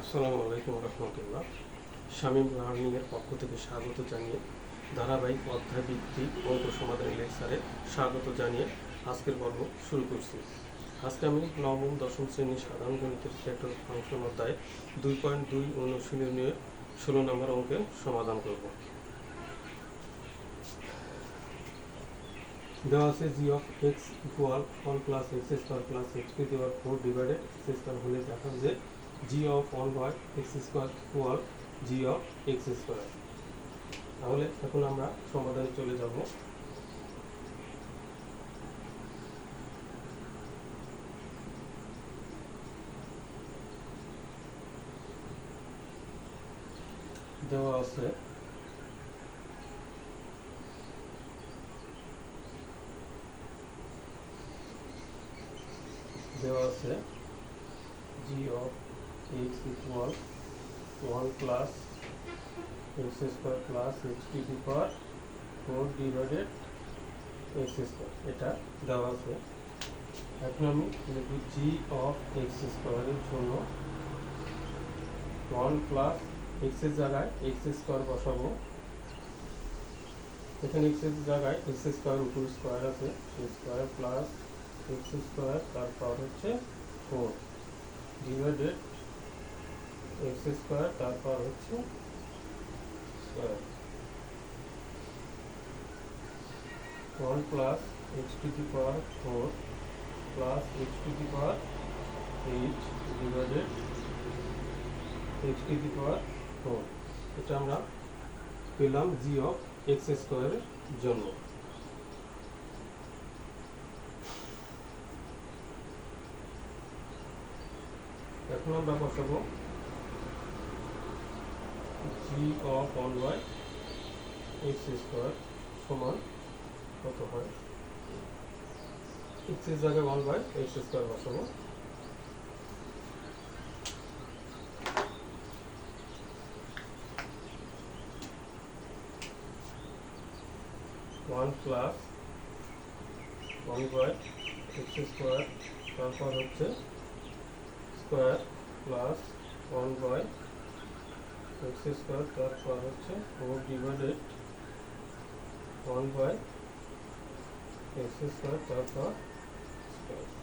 আসসালামু আলাইকুম রহমতুল্লাহ। শামীম লার্নিংয়ের পক্ষ থেকে স্বাগত জানিয়ে, ধারাবাহিক অধ্যায় ভিত্তিক অঙ্ক সমাধানের লেকচারে স্বাগত জানিয়ে আজকের পর্ব শুরু করছি। আজকে আমি নবম, দশম শ্রেণির সাধারণ গণিতের সেক্টর ফাংশন অধ্যায় দুই পয়েন্ট দুই অনুশীলনীয় ষোলো নম্বর অঙ্কের সমাধান করব। দেওয়া আছে G of X equal one plus X square plus X to the power four divided X square হলে দেখা যে G of one by X square equal G of X square. তাহলে এখন আমরা সমাধানে চলে যাব। দেওয়া আছে। দেওয়া আছে G of X equal one plus X square plus X the to power four divided X square এটা দেওয়া আছে। এখন আমি লিখব জি অফ এক্স স্কোয়ারের জন্য ওয়ান প্লাস এক্সের জায়গায় এক্স স্কোয়ার বসাবো। এখানে এক্সের জায়গায় এক্স স্কোয়ার উপর স্কোয়ার আছে। সেই স্কোয়ার প্লাস এক্স স্কোয়ার তারপর হচ্ছে ফোর ডিভাইডেড এক্স স্কোয়ার, তারপর হচ্ছে square. One plus X to the power four plus X to the power eight divided X to the power four. এটা আমরা পেলাম জি অফ এক্স স্কোয়ারের জন্য। এখন আমরা বসাবো G of one by X square সমান কত হয় এক্সের জায়গায় ওয়ান বাই এক্স স্কোয়ার বসাবো one plus one by X square তারপর হচ্ছে square plus one by X square তারপর হচ্ছে four divided one by X square তারপর স্কোয়ার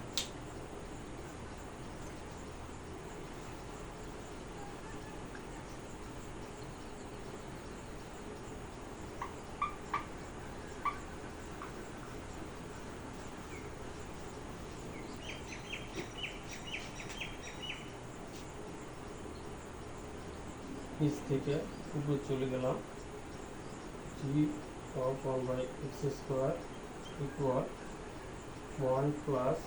নিচ থেকে উপরে চলে গেলাম। G of one by X square equal one plus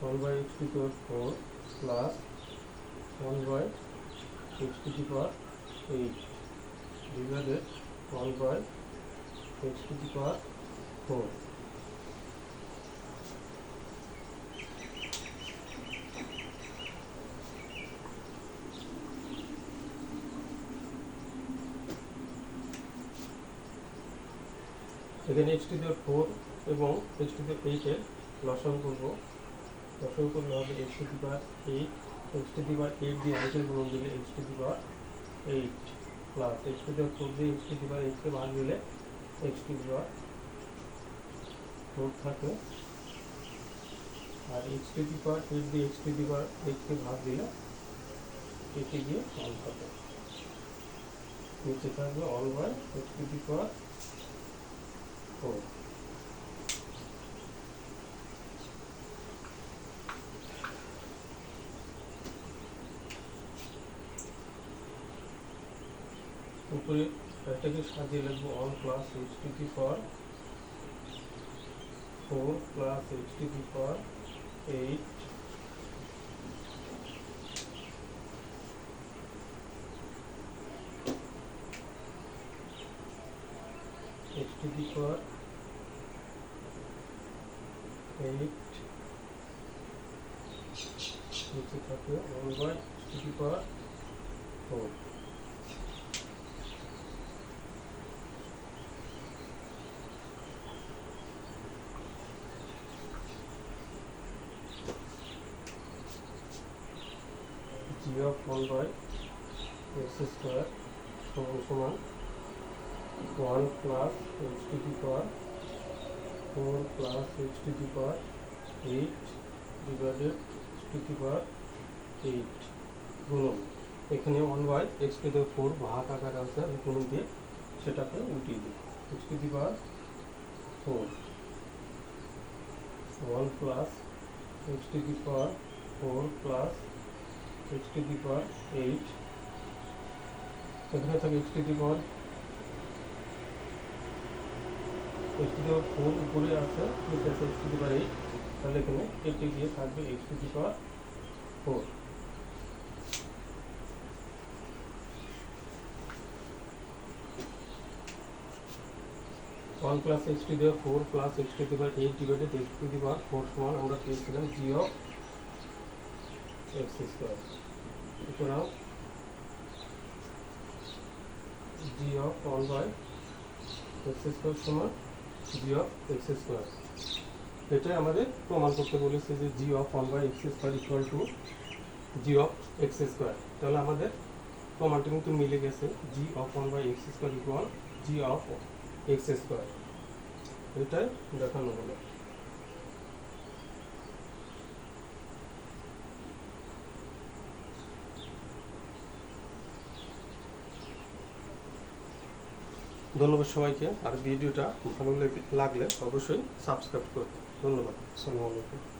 one by X to power four plus one by X to power eight divided one by X to power four এখানে X to the power four এবং x two the power এইটের লসাগু করব লসাগু করলে হবে X to the power eight X to the power eight দিয়ে এইটের গুণন দিলে X to the power eight plus X to the power four দিয়ে এক্স টু দি পাওয়ার এইটকে ভাগ দিলে X to the power four থাকে আর X to the power eight দিয়ে এক্স টু দি পাওয়ার এইটকে ভাগ দিলে এটি গিয়ে ওয়ান থাকে নিচে থাকবে all by X to the power four উপরে এটাকে সাজিয়ে লিখব one plus H to the power four plus H to the power eight H to the power eight নিচে থাকে one by to the power four G of one by X square সমান সমান one plus H to the power four plus H to the power eight divided H to the power eight গুণন এখানে one by X to the four ভাগ আকার আছে, আমি গুণন দিয়ে সেটাকে উঠিয়ে দিই। H to the power four one plus H to the power four plus H to the power eight এখানে থাকে H to the power power four উপরে আছে? নিচে আছে টু পাওয়ার এইট তাহলে এখানে কেটে গিয়ে থাকবে H to power four one plus H to the four plus H to the power eight divided H to the four সমান আমরা পেয়েছিলাম জি অফ এক্স স্কোয়ার সুতরাং G of one by X square সমান G of x square এটাই আমাদের প্রমাণ করতে বলেছে যে G of one by X square equal to G of X square তাহলে আমাদের প্রমাণটা কিন্তু মিলে গেছে। G of one by X square equal G of X square এটাই দেখানো হলো। ধন্যবাদ সবাইকে। আর ভিডিওটা ভালো লাগলে অবশ্যই সাবস্ক্রাইব করুন ধন্যবাদ। আসসালামু আলাইকুম।